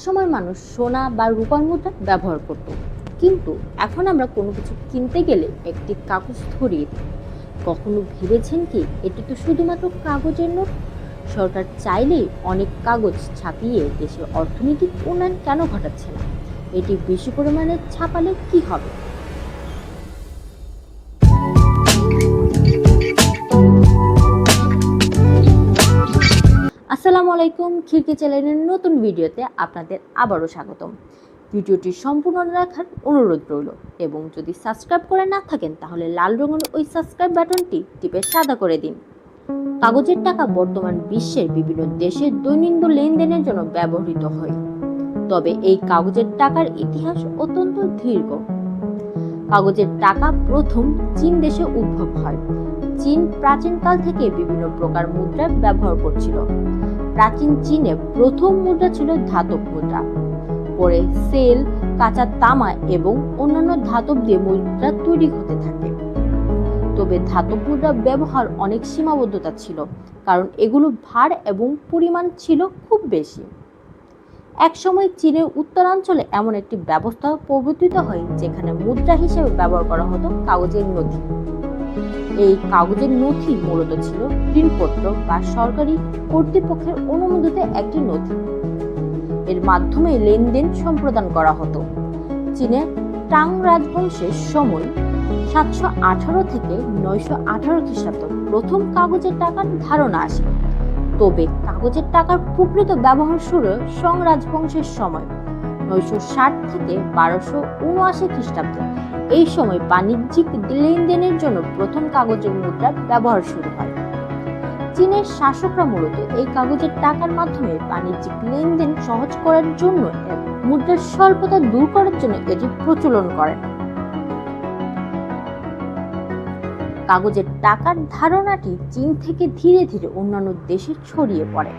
একসময় মানুষ সোনা বা রূপার মুদ্রা ব্যবহার করত। কিন্তু এখন আমরা কোনো কিছু কিনতে গেলে একটি কাগজ ধরিয়ে দিই। কখনো ভেবেছেন কি এটি তো শুধুমাত্র কাগজের নোট? সরকার চাইলেই অনেক কাগজ ছাপিয়ে দেশের অর্থনৈতিক উন্নয়ন কেন ঘটাচ্ছে না? এটি বেশি পরিমাণে ছাপালে কি হবে? আসসালামু আলাইকুম খিড়কি চ্যানেলের নতুন ভিডিওতে আপনাদের আবারও স্বাগতম। ভিডিওটি সম্পূর্ণ রাখার অনুরোধ রইল এবং যদি সাবস্ক্রাইব করে না থাকেন তাহলে লাল রঙের ওই সাবস্ক্রাইব বাটনটি টিপে সাদা করে দিন। কাগজের টাকা বর্তমান বিশ্বের বিভিন্ন দেশের দৈনন্দিন লেনদেনের জন্য ব্যবহৃত হয়। তবে এই কাগজের টাকার ইতিহাস অত্যন্ত দীর্ঘ। কাগজের টাকা প্রথম চীন দেশে উদ্ভব হয়। চীন প্রাচীনকাল থেকে বিভিন্ন প্রকার মুদ্রা ব্যবহার করছিল। প্রাচীন চীনে প্রথম মুদ্রা ছিল ধাতব মুদ্রা। পরে সেল, কাঁচা তামা এবং অন্যান্য ধাতব দিয়ে মুদ্রা তৈরি হতে থাকে। তবে ধাতব মুদ্রা ব্যবহার অনেক সীমাবদ্ধতা ছিল, কারণ এগুলো ভার এবং পরিমাণ ছিল খুব বেশি। একসময় চীনের উত্তরাঞ্চলে এমন একটি ব্যবস্থা প্রবর্তিত হয়, যেখানে মুদ্রা হিসেবে ব্যবহার করা হতো কাগজের নথি। এই কাগজের নথি মূলত ছিল ঋণপত্র বা সরকারি কর্তৃপক্ষের অনুমোদিত একটি নথি। এর মাধ্যমে লেনদেন সম্প্রদান করা হতো। চীনের টাং রাজবংশের সময় সাতশো আঠারো থেকে নয়শো আঠারো খ্রিস্টাব্দ প্রথম কাগজের টাকার ধারণা আসে। তবে কাগজের টাকার প্রকৃত ব্যবহার শুরু সং রাজবংশের সময়, নয়শো ষাট থেকে বারোশো উনআশি খ্রিস্টাব্দে। এই সময় বাণিজ্যিক লেনদেনের জন্য প্রথম কাগজের মুদ্রা ব্যবহার শুরু হয়। চীনের শাসকরা মূলত এই কাগজের টাকার মাধ্যমে বাণিজ্যিক লেনদেন সহজ করার জন্য মুদ্রার স্বল্পতা দূর করার জন্য এটি প্রচলন করেন কাগজের টাকার ধারণাটি চীন থেকে ধীরে ধীরে অন্যান্য দেশে ছড়িয়ে পড়ে।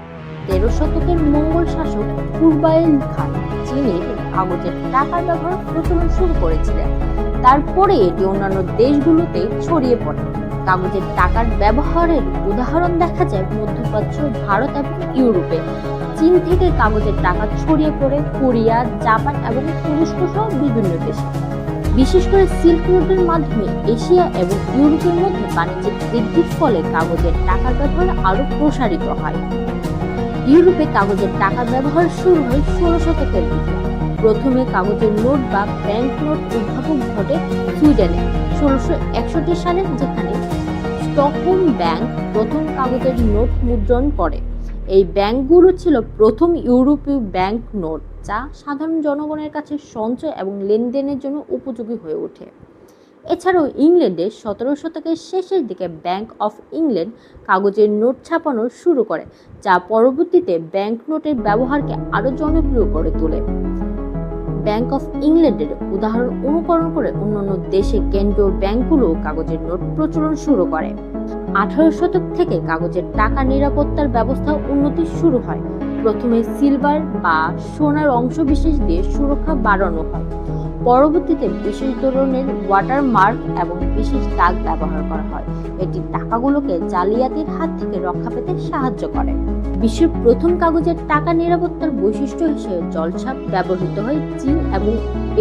তেরো শতকের মঙ্গল শাসক পূর্বায়ন খান চীনের কাগজের টাকার ব্যবহার প্রচলন শুরু করেছিলেন। তারপরে এটি অন্যান্য দেশগুলোতে ছড়িয়ে পড়ে। কাগজের টাকার ব্যবহারের উদাহরণ দেখা যায় মধ্যপ্রাচ্য, ভারত এবং ইউরোপে। চীন থেকে কাগজের টাকা ছড়িয়ে পড়ে কোরিয়া, জাপান এবং তুরস্ক সহ বিভিন্ন দেশে। বিশেষ করে সিল্ক রোডের মাধ্যমে এশিয়া এবং ইউরোপের মধ্যে বাণিজ্যিক বৃদ্ধির ফলে কাগজের টাকার ব্যবহার আরও প্রসারিত হয়। ইউরোপে কাগজের টাকার ব্যবহার শুরু হয় ষোলো শতকের দিকে। প্রথমে কাগজের নোট বা ব্যাংক নোট উদ্ভাবন ঘটে সুইডেনে, ষোলোশো একষট্টি সালে, যেখানে স্টকহোম ব্যাংক প্রথম কাগজের নোট মুদ্রণ করে। এই ব্যাংকগুলো ছিল প্রথম ইউরোপীয় ব্যাংক নোট, যা সাধারণ জনগণের কাছে সঞ্চয় এবং লেনদেনের জন্য উপযোগী হয়ে ওঠে। এছাড়াও ইংল্যান্ডে সতেরো শতকের শেষের দিকে ব্যাংক অফ ইংল্যান্ড কাগজের নোট ছাপানো শুরু করে, যা পরবর্তীতে ব্যাংক নোটের ব্যবহারকে আরও জনপ্রিয় করে তোলে। ব্যাংক অফ ইংল্যান্ডের উদাহরণ অনুকরণ করে অন্যান্য দেশে কেন্দ্রীয় ব্যাংকগুলো কাগজের নোট প্রচলন শুরু করে। আঠারো শতক থেকে কাগজের টাকা নিরাপত্তার ব্যবস্থা উন্নতি শুরু হয়। প্রথমে সিলভার বা সোনার অংশ বিশেষ দিয়ে সুরক্ষা বাড়ানো হয়। পরবর্তীতে বিশেষ ধরনের ওয়াটার মার্ক এবং বিশেষ দাগ ব্যবহার করা হয়। এটি টাকাগুলোকে জালিয়াতির হাত থেকে রক্ষা পেতে সাহায্য করে। বিশ্বের প্রথম কাগজের টাকা নিরাপত্তার বৈশিষ্ট্য হিসেবে জলছাপ ব্যবহৃত হয় চীন এবং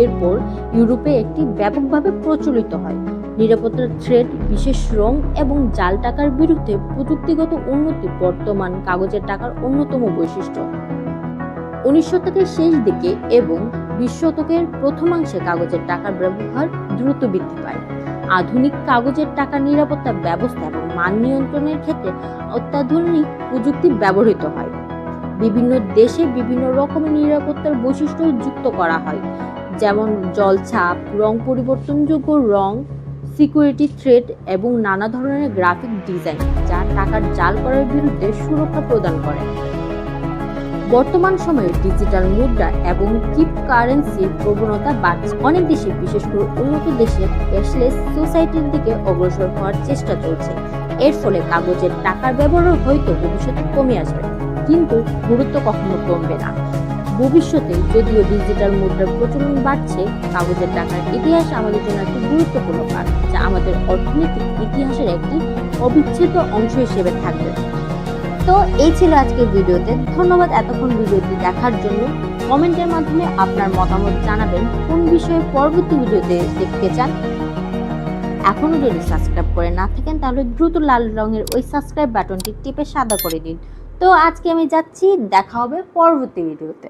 এরপর ইউরোপে একটি ব্যাপকভাবে প্রচলিত হয়। নিরাপত্তার থ্রেড বিশেষ রং এবং জাল টাকার বিরুদ্ধে প্রযুক্তিগত উন্নতি বর্তমান কাগজের টাকার অন্যতম বৈশিষ্ট্য। উনিশ শতকের শেষ দিকে এবং বিশ শতকের প্রথমাংশে কাগজের টাকার ব্যবহার দ্রুত বৃদ্ধি পায়। আধুনিক কাগজের টাকা নিরাপত্তা ব্যবস্থা এবং মান নিয়ন্ত্রণের ক্ষেত্রে অত্যাধুনিক প্রযুক্তি ব্যবহৃত হয়। বিভিন্ন দেশে বিভিন্ন রকমের নিরাপত্তার বৈশিষ্ট্য যুক্ত করা হয়, যেমন জলছাপ, রং পরিবর্তনযোগ্য রং, সিকিউরিটি থ্রেড এবং নানা ধরনের গ্রাফিক ডিজাইন যা টাকার জাল করার বিরুদ্ধে সুরক্ষা প্রদান করে। বর্তমান সময়ে ডিজিটাল মুদ্রা এবং কিপ কারেন্সির প্রবণতা বাড়ছে। অনেক দেশে, বিশেষ করে উন্নত দেশে ক্যাশলেস সোসাইটির দিকে অগ্রসর হওয়ার চেষ্টা চলছে। এর ফলে কাগজের টাকার ব্যবহার হয়তো ভবিষ্যতে কমে আসবে, কিন্তু গুরুত্ব কখনো কমবে না। ভবিষ্যতে যদিও ডিজিটাল মুদ্রার প্রচলন বাড়ছে, কাগজের টাকার ইতিহাস আমাদের জন্য একটি গুরুত্বপূর্ণ কাজ যা আমাদের অর্থনৈতিক ইতিহাসের একটি অবিচ্ছেদ্য অংশ হিসেবে থাকবে। তো এই ছিল আজকের ভিডিওতে। ধন্যবাদ এতক্ষণ ভিডিওটি দেখার জন্য। কমেন্টের মাধ্যমে আপনার মতামত জানাবেন। কোন বিষয়ে পরবর্তী ভিডিওতে দেখতে চান? এখনও যদি সাবস্ক্রাইব করে না থাকেন, তাহলে দ্রুত লাল রঙের ওই সাবস্ক্রাইব বাটনটি টিপে সাদা করে দিন। তো আজকে আমি যাচ্ছি, দেখা হবে পরবর্তী ভিডিওতে।